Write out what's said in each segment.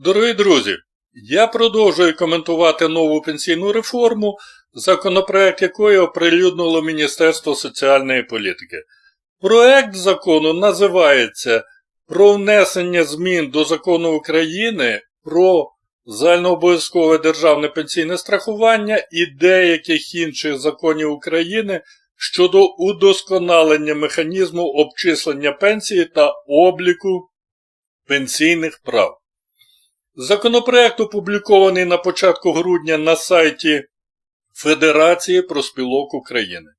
Дорогі друзі, я продовжую коментувати нову пенсійну реформу, законопроект якої оприлюднило Міністерство соціальної політики. Проект закону називається Про внесення змін до закону України про загальнообов'язкове державне пенсійне страхування і деяких інших законів України щодо удосконалення механізму обчислення пенсії та обліку пенсійних прав. Законопроект опублікований на початку грудня на сайті Федерації проспілок України.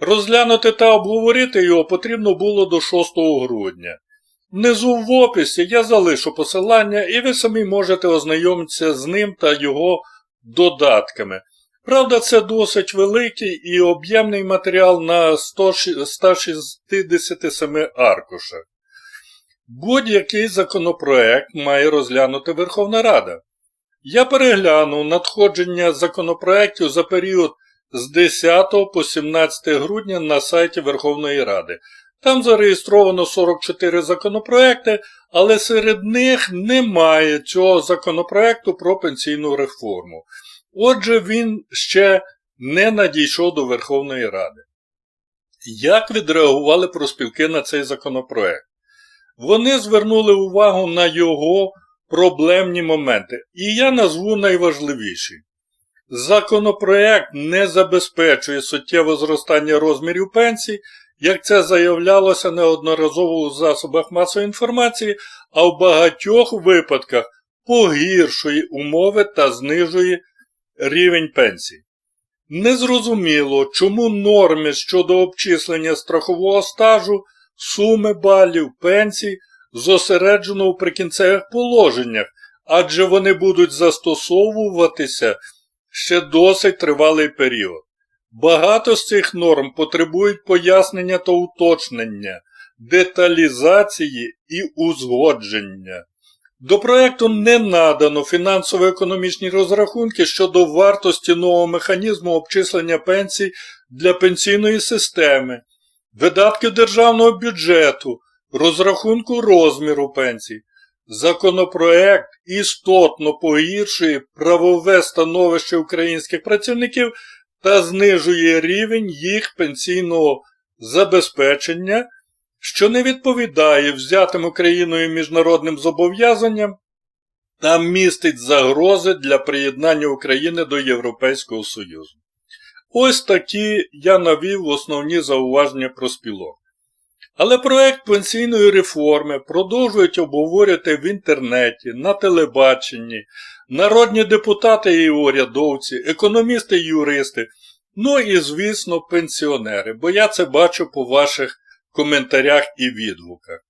Розглянути та обговорити його потрібно було до 6 грудня. Внизу в описі я залишу посилання і ви самі можете ознайомитися з ним та його додатками. Правда, це досить великий і об'ємний матеріал на 100 167 аркушах. Будь-який законопроект має розглянути Верховна Рада. Я переглянув надходження законопроектів за період з 10 по 17 грудня на сайті Верховної Ради. Там зареєстровано 44 законопроекти, але серед них немає цього законопроекту про пенсійну реформу. Отже, він ще не надійшов до Верховної Ради. Як відреагували проспілки на цей законопроект? Вони звернули увагу на його проблемні моменти, і я назву найважливіші. Законопроект не забезпечує суттєве зростання розмірів пенсій, як це заявлялося неодноразово у засобах масової інформації, а в багатьох випадках погіршує умови та знижує рівень пенсій. Незрозуміло, чому норми щодо обчислення страхового стажу, суми балів, пенсій зосереджено у прикінцевих положеннях, адже вони будуть застосовуватися ще досить тривалий період. Багато з цих норм потребують пояснення та уточнення, деталізації і узгодження. До проєкту не надано фінансово-економічні розрахунки щодо вартості нового механізму обчислення пенсій для пенсійної системи, видатків державного бюджету, розрахунку розміру пенсій. Законопроект істотно погіршує правове становище українських працівників та знижує рівень їх пенсійного забезпечення, що не відповідає взятим Україною міжнародним зобов'язанням та містить загрози для приєднання України до Європейського Союзу. Ось такі я навів основні зауваження про спілок. Але проект пенсійної реформи продовжують обговорювати в інтернеті, на телебаченні, народні депутати і урядовці, економісти і юристи, ну і, звісно, пенсіонери, бо я це бачу по ваших коментарях і відгуках.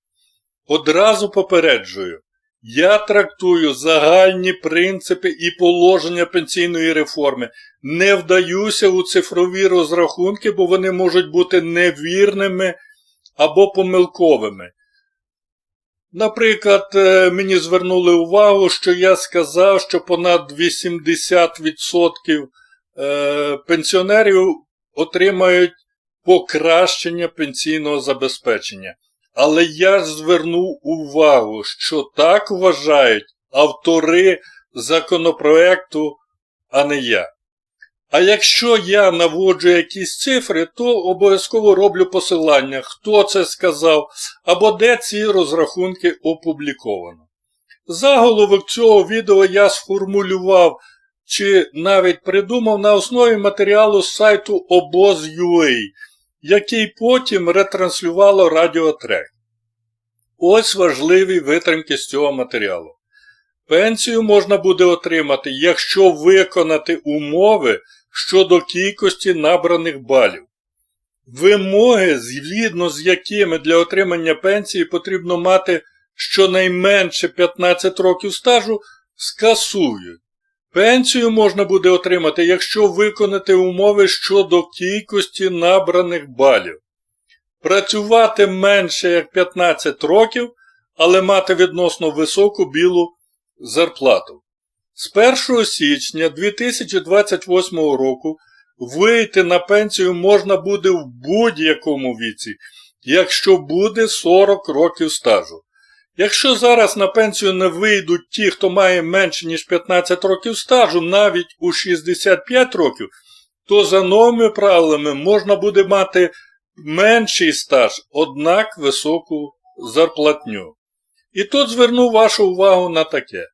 Одразу попереджую, я трактую загальні принципи і положення пенсійної реформи, не вдаюся у цифрові розрахунки, бо вони можуть бути невірними або помилковими. Наприклад, е, мені звернули увагу, що я сказав, що понад 80% е, пенсіонерів отримають покращення пенсійного забезпечення. Але я звернув увагу, що так вважають автори законопроекту, а не я. А якщо я наводжу якісь цифри, то обов'язково роблю посилання, хто це сказав, або де ці розрахунки опубліковано. Заголовок цього відео я сформулював чи навіть придумав на основі матеріалу з сайту обоз.ua, який потім ретранслювало Радіотрек. Ось важливі витримки з цього матеріалу. Пенсію можна буде отримати, якщо виконати умови щодо кількості набраних балів. Вимоги, згідно з якими для отримання пенсії потрібно мати щонайменше 15 років стажу, скасують. Пенсію можна буде отримати, якщо виконати умови щодо кількості набраних балів. Працювати менше як 15 років, але мати відносно високу білу зарплату. З 1 січня 2028 року вийти на пенсію можна буде в будь-якому віці, якщо буде 40 років стажу. Якщо зараз на пенсію не вийдуть ті, хто має менше ніж 15 років стажу, навіть у 65 років, то за новими правилами можна буде мати менший стаж, однак високу зарплатню. І тут зверну вашу увагу на таке.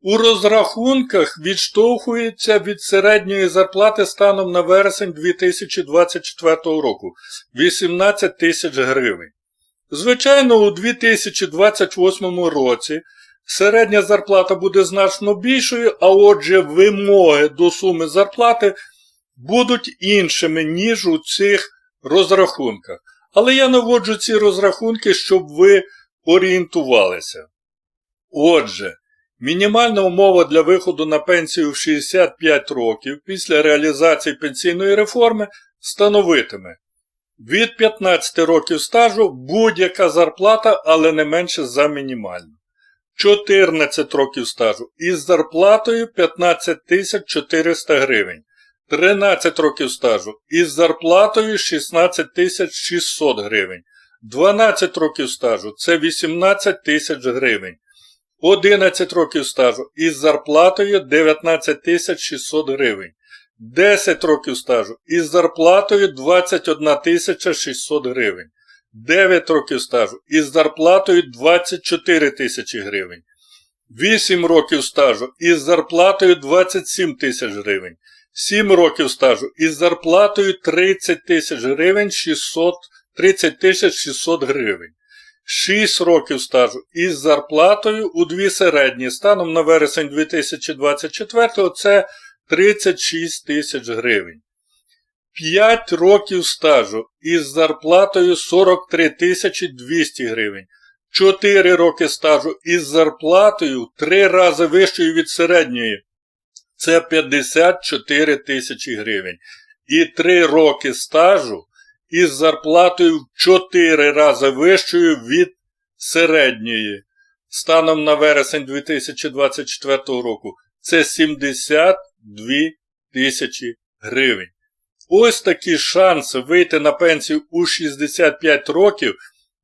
У розрахунках відштовхується від середньої зарплати станом на вересень 2024 року 18 тисяч гривень. Звичайно, у 2028 році середня зарплата буде значно більшою, а отже, вимоги до суми зарплати будуть іншими, ніж у цих розрахунках. Але я наводжу ці розрахунки, щоб ви орієнтувалися. Отже, мінімальна умова для виходу на пенсію в 65 років після реалізації пенсійної реформи становитиме від 15 років стажу будь-яка зарплата, але не менше за мінімальну. 14 років стажу із зарплатою 15 400 гривень. 13 років стажу із зарплатою 16 600 гривень. 12 років стажу це 18 тисяч гривень. 11 років стажу із зарплатою 19 600 гривень. 10 років стажу із зарплатою 21 600 гривень. 9 років стажу із зарплатою 24 тисячі гривень. 8 років стажу із зарплатою 27 тисяч гривень. 7 років стажу із зарплатою 30 тисяч гривень 600, 30 тисяч 600 гривень. 6 років стажу із зарплатою у дві середні станом на вересень 2024 це 36 тисяч гривень. 5 років стажу із зарплатою 43 тисячі 200 гривень. 4 роки стажу із зарплатою 3 рази вищою від середньої. Це 54 тисячі гривень. І 3 роки стажу із зарплатою в 4 рази вищою від середньої. Станом на вересень 2024 року це 72 тисячі гривень. Ось такі шанси вийти на пенсію у 65 років.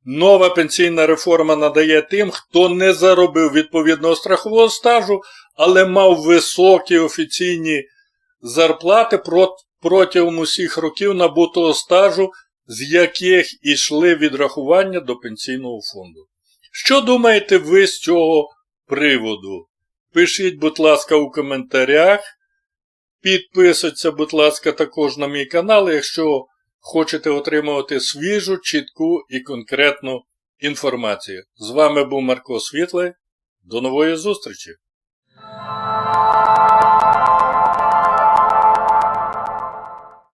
Нова пенсійна реформа надає тим, хто не заробив відповідного страхового стажу, але мав високі офіційні зарплати протягом усіх років набутого стажу, з яких ішли відрахування до пенсійного фонду. Що думаєте ви з цього приводу? Пишіть, будь ласка, у коментарях. Підписуйтесь, будь ласка, також на мій канал, якщо хочете отримувати свіжу, чітку і конкретну інформацію. З вами був Марко Світлий. До нової зустрічі!